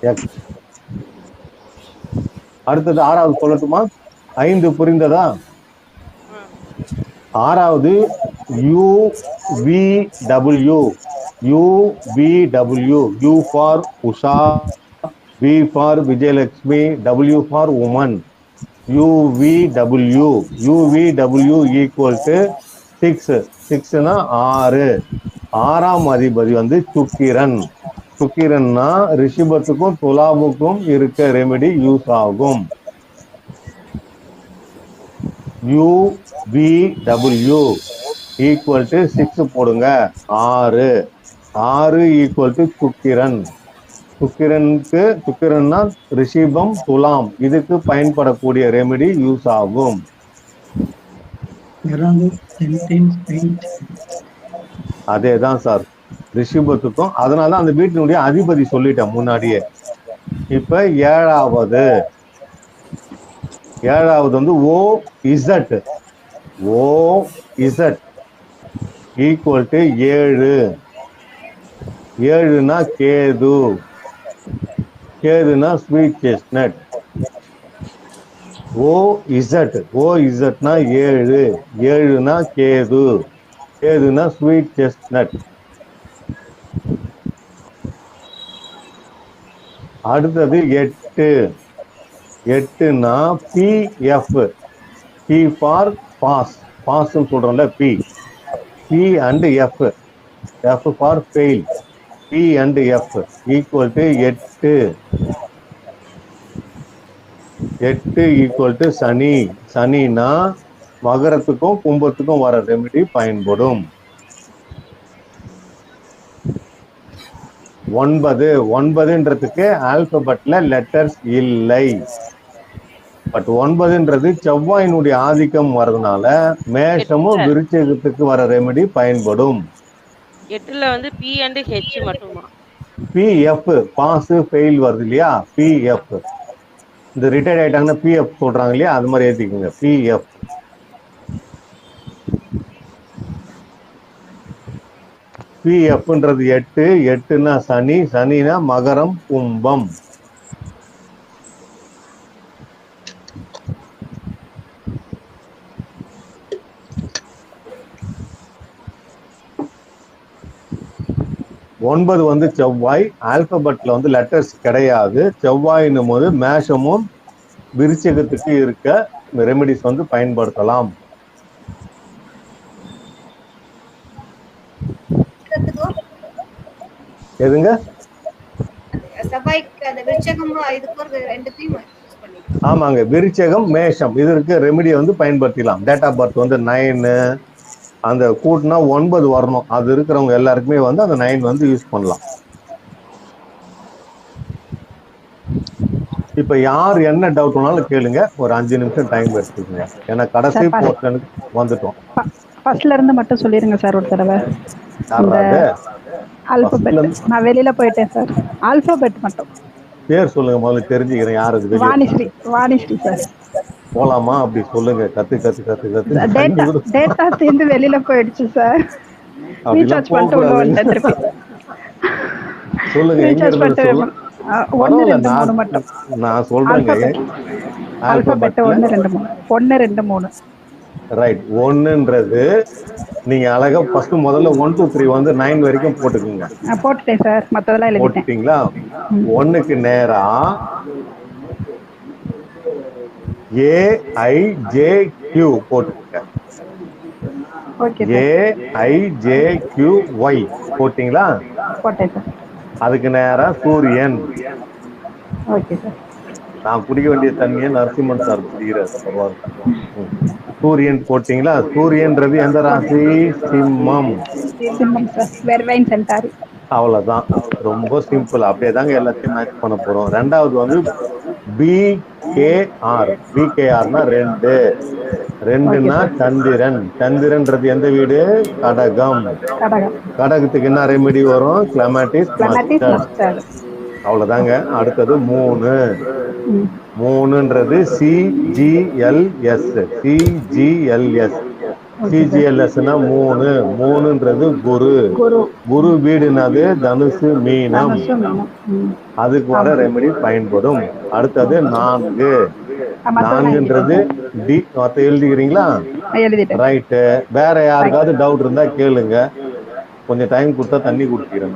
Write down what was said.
X அடுத்தது ஆறாவது சொல்லட்டுமா? ஐந்து புரிந்ததா? ஆறாவது U V W U V W U for Usha V for Vijayalakshmi W for woman U V W U V W equal to six சிக்ஸ்னா ஆறு. ஆறாம் அதிபதி வந்து சுக்கிரன். சுக்கிரன்னா ரிஷபத்துக்கும் துலாவுக்கும் இருக்க ரெமெடி யூஸ் ஆகும். U V W equal to six போடுங்க. ஆறு. ஆறு ஈக்குவல் டு சுக்கிரன். சுக்கிரனுக்கு சுக்கிரன்னா ரிஷிபம் துலாம். இதுக்கு பயன்படக்கூடிய ரெமெடி யூஸ் ஆகும். அதே தான் சார். ரிஷிபத்துக்கும் அதனால தான் அந்த வீட்டினுடைய அதிபதி சொல்லிட்டேன் முன்னாடியே. இப்ப ஏழாவது. ஏழாவது வந்து O Z. O Z. Equal to ஏழு. ஏழுனா Ketu. கேதுனா sweet chestnut O Z. O இசட்னா ஏழு. ஏழுனா கேது. கேதுனா ஸ்வீட் செஸ்னட் அடுத்தது எட்டு. எட்டுனா பிஎஃப் பி ஃபார் பாஸ் பாஸ்ன்னு சொல்கிறோம்ல P P and F F for fail P and F equal to எட்டு. எட்டு ஈக்குவல் டு சனி. சனினா மகரத்துக்கும் கும்பத்துக்கும் வர ரெமிடி பயன்படும். ஒன்பது ஒன்பதுன்றதுக்கு ஆல்பபெட்ல லெட்டர்ஸ் இல்லை. பட் ஒன்பதுன்றது செவ்வாயினுடைய ஆதிக்கம் வர்றதுனால மேஷமும் விருச்சகத்துக்கு வர ரெமெடி பயன்படும். எட்டுல வந்து பி அண்ட் ஹெச் மட்டுமா? பிஎஃப் பாஸ் ஃபெயில் வருது இல்லையா? பிஎஃப் இந்த ரிட்டையர்ட் ஆயிட்டாங்கன்னா பிஎஃப் சொல்றாங்க இல்லையா? அது மாதிரி ஏத்திக்கோங்க. பிஎஃப் பிஎஃப்ன்றது எட்டு எட்டுனா சனி சனினா மகரம் கும்பம். ஒன்பது வந்து செவ்வாய் ஆல்பபெட்ல வந்து லெட்டர்ஸ் கிடையாது. செவ்வாயின்னும் போது மேஷமும் விருச்சகத்துக்கு இருக்க ரெமெடிஸ் வந்து பயன்படுத்தலாம். எதுங்க? செவ்வாய்க்கு அந்த விருச்சகம் ரெண்டுத்தையும் ஆமாங்க. விருச்சகம் மேஷம். இதற்கு ரெமெடியை வந்து பயன்படுத்திக்கலாம். டேட் ஆஃப் பர்த் வந்து நைனு அந்த கூட்டினா ஒன்பது வரணும். அது இருக்கிறவங்க எல்லாருக்குமே வந்து அந்த நைன் வந்து யூஸ் பண்ணலாம். இப்ப யார் என்ன டவுட்னாலும் கேளுங்க. ஒரு அஞ்சு நிமிஷம் டைம் எடுத்துக்கோங்க. ஏன்னா கடைசி. போர்ஷனுக்கு வந்துட்டோம். ஃபர்ஸ்ட்ல இருந்து மட்டும் சொல்லிருங்க சார் ஒரு தடவை. இந்த ஆல்பபெட் நான் வெளியில போயிட்டேன் சார். ஆல்பபெட் மட்டும். பேர் சொல்லுங்க முதல்ல தெரிஞ்சுக்கிறேன் யார் அது வாணிஸ்ரீ வாணிஸ்ரீ சார். போலாமா? அப்படி சொல்லுங்க. கத்து கத்து கத்து கத்து. டேட்டா டேட்டா சேர்ந்து வெளியில போயிடுச்சு சார். ரீசார்ஜ் பண்ணிட்டு உள்ள திருப்பி. சொல்லுங்க ரீசார்ஜ் பண்ணிட்டு பரவாயில்ல, ரெண்டு மூணு மட்டும். நான் சொல்றேங்க. ஆல்பபெட் ஒண்ணு ரெண்டு மூணு. ஒண்ணு ரெண்டு மூணு. ரைட் ஒன்னுன்றது நீங்க அழகா ஃபர்ஸ்ட் முதல்ல ஒன் டூ த்ரீ வந்து நைன் வரைக்கும் போட்டுக்குங்க. போட்டுட்டேன் சார். எழுதிட்டேன். போட்டுட்டீங்களா? ஒன்னுக்கு நேரா ஏ ஐ ஜே கியூ போட்டுக்கங்க. Okay A sir I J Q Y போட்டீங்களா? அதுக்கு நேரா சூரியன். ஓகே சார் நான் குடிக்க வேண்டிய தண்ணியை நரசிம்மன் சார் குடிக்கிறார். சூரியன் போட்டீங்களா? சூரியன்றது எந்த ராசி? சிம்மம். அவ்வளவுதான். ரொம்ப சிம்பிள் அப்படியே தாங்க எல்லாத்தையும் மேட்ச் பண்ண போறோம். ரெண்டாவது வந்து B K R B K ஆர்னா ரெண்டு. ரெண்டுன்னா சந்திரன். சந்திரன்றது எந்த வீடு? கடகம். கடகம். கடகத்துக்கு என்ன ரெமெடி வரும்? கிளமேட்டிஸ் அவ்வளவுதாங்க. அடுத்தது மூணு. மூணுன்றது சிஜிஎல்எஸ் சிஜிஎல்எஸ் சிஜிஎல்எஸ்னா மூணு. மூணுன்றது குரு. குரு. வீடுனது தனுசு மீனம். அதுக்கு வர ரெமெடி பயன்படும். அடுத்தது நான்கு. நான்குன்றது டி மத்த எழுதிக்கிறீங்களா? ரைட்டு. வேற யாருக்காவது டவுட் இருந்தா கேளுங்க. கொஞ்சம் டைம் கொடுத்தா தண்ணி குடிக்கிறேன்.